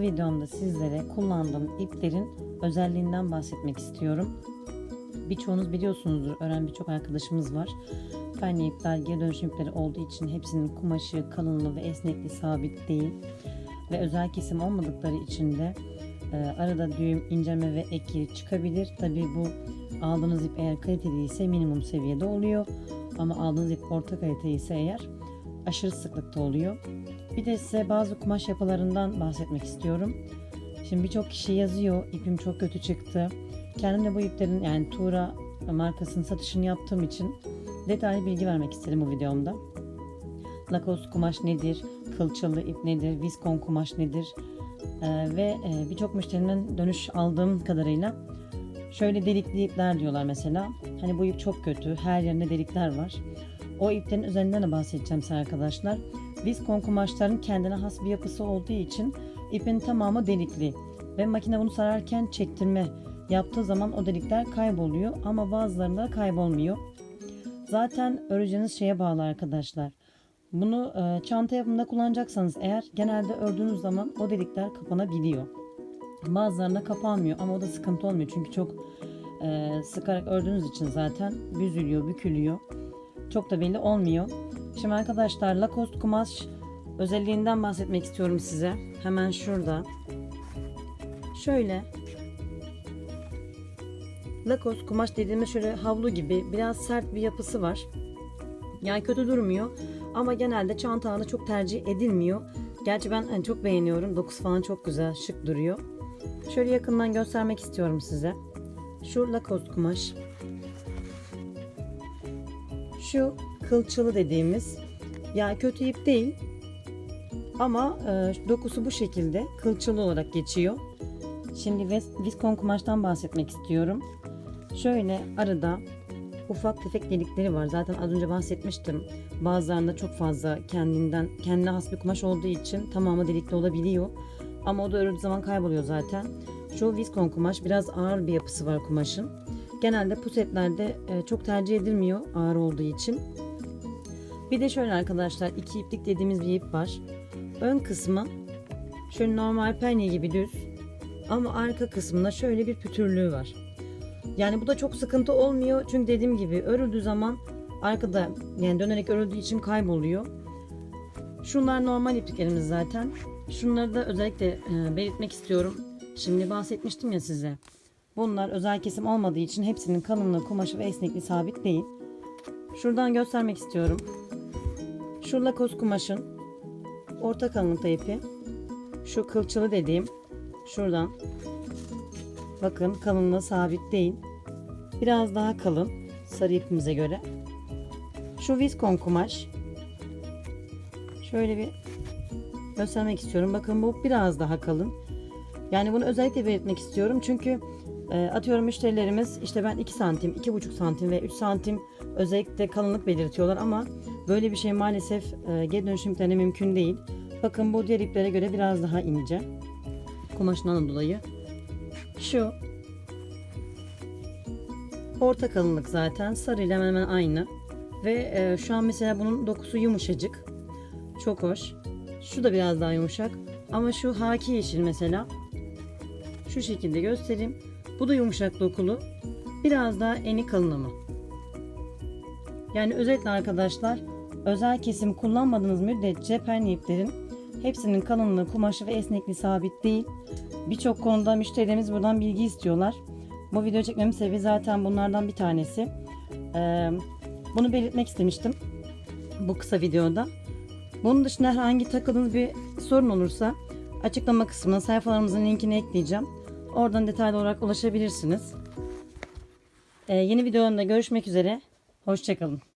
videomda sizlere kullandığım iplerin özelliğinden bahsetmek istiyorum. Birçoğunuz biliyorsunuzdur, öğren birçok arkadaşımız var. Penye ipler, geri dönüşüm ipleri olduğu için hepsinin kumaşı, kalınlığı ve esnekliği sabit değil. Ve özel kesim olmadıkları için de e, arada düğüm, incelme ve ek çıkabilir. Tabii bu aldığınız ip eğer kaliteli ise minimum seviyede oluyor. Ama aldığınız ip orta kalite ise eğer aşırı sıklıkta oluyor. Bir de size bazı kumaş yapılarından bahsetmek istiyorum. Şimdi birçok kişi yazıyor ipim çok kötü çıktı. Kendim de bu iplerin yani Tura markasının satışını yaptığım için detaylı bilgi vermek istedim bu videomda. Lacoste kumaş nedir? Kılçılı ip nedir? Viskon kumaş nedir? Ee, ve e, birçok müşterinin dönüş aldığım kadarıyla şöyle delikli ipler diyorlar mesela. Hani bu ip çok kötü. Her yerinde delikler var. O iplerin üzerinden de bahsedeceğim size arkadaşlar. Viskon kumaşların kendine has bir yapısı olduğu için ipin tamamı delikli. Ve makine bunu sararken çektirme yaptığı zaman o delikler kayboluyor ama bazılarında kaybolmuyor. Zaten öreceğiniz şeye bağlı arkadaşlar. Bunu e, çanta yapımında kullanacaksanız eğer genelde ördüğünüz zaman o delikler kapanabiliyor. Bazılarında kapanmıyor ama o da sıkıntı olmuyor çünkü çok e, sıkarak ördüğünüz için zaten büzülüyor, bükülüyor. Çok da belli olmuyor. Şimdi arkadaşlar Lacoste kumaş özelliğinden bahsetmek istiyorum size. Hemen şurada. Şöyle Lacoste kumaş dediğimiz şöyle havlu gibi biraz sert bir yapısı var. Yani kötü durmuyor ama genelde çantalarda çok tercih edilmiyor. Gerçi ben hani çok beğeniyorum. Dokusu falan çok güzel, şık duruyor. Şöyle yakından göstermek istiyorum size. Şu Lacoste kumaş. Şu kılçılı dediğimiz yani kötü ip değil ama e, dokusu bu şekilde kılçılı olarak geçiyor. Şimdi vis- viskon kumaştan bahsetmek istiyorum. Şöyle arada ufak tefek delikleri var. Zaten az önce bahsetmiştim. Bazılarında çok fazla kendinden kendine has bir kumaş olduğu için tamamı delikli olabiliyor. Ama o da örüldüğü zaman kayboluyor zaten. Şu viskon kumaş biraz ağır bir yapısı var kumaşın. Genelde pusetlerde e, çok tercih edilmiyor ağır olduğu için. Bir de şöyle arkadaşlar iki iplik dediğimiz bir ip var. Ön kısmı şöyle normal penye gibi düz ama arka kısmında şöyle bir pütürlüğü var. Yani bu da çok sıkıntı olmuyor çünkü dediğim gibi örüldüğü zaman arkada yani dönerek örüldüğü için kayboluyor. Şunlar normal ipliklerimiz zaten. Şunları da özellikle e, belirtmek istiyorum. Şimdi bahsetmiştim ya size. Bunlar özel kesim olmadığı için hepsinin kalınlığı, kumaşı ve esnekliği sabit değil. Şuradan göstermek istiyorum. Şu lakos kumaşın orta kalınlıkta ipi. Şu kılçılı dediğim şuradan. Bakın kalınlığı sabit değil. Biraz daha kalın sarı ipimize göre. Şu viskon kumaş. Şöyle bir göstermek istiyorum. Bakın bu biraz daha kalın. Yani bunu özellikle belirtmek istiyorum. Çünkü e, atıyorum müşterilerimiz işte ben 2 santim, 2,5 santim ve 3 santim özellikle kalınlık belirtiyorlar ama böyle bir şey maalesef e, geri dönüşüm iplerine mümkün değil. Bakın bu diğer iplere göre biraz daha ince. Kumaşından dolayı. Şu orta kalınlık zaten sarıyla hemen hemen aynı. Ve e, şu an mesela bunun dokusu yumuşacık. Çok hoş. Şu da biraz daha yumuşak. Ama şu haki yeşil mesela. Şu şekilde göstereyim. Bu da yumuşak dokulu. Biraz daha eni kalın ama. Yani özetle arkadaşlar özel kesim kullanmadığınız müddetçe penye iplerin hepsinin kalınlığı, kumaşı ve esnekliği sabit değil. Birçok konuda müşterilerimiz buradan bilgi istiyorlar. Bu video çekmemin sebebi zaten bunlardan bir tanesi. Ee, bunu belirtmek istemiştim bu kısa videoda. Bunun dışında herhangi takıldığınız bir sorun olursa açıklama kısmına sayfalarımızın linkini ekleyeceğim. Oradan detaylı olarak ulaşabilirsiniz. Ee, yeni videolarımda görüşmek üzere. Hoşçakalın.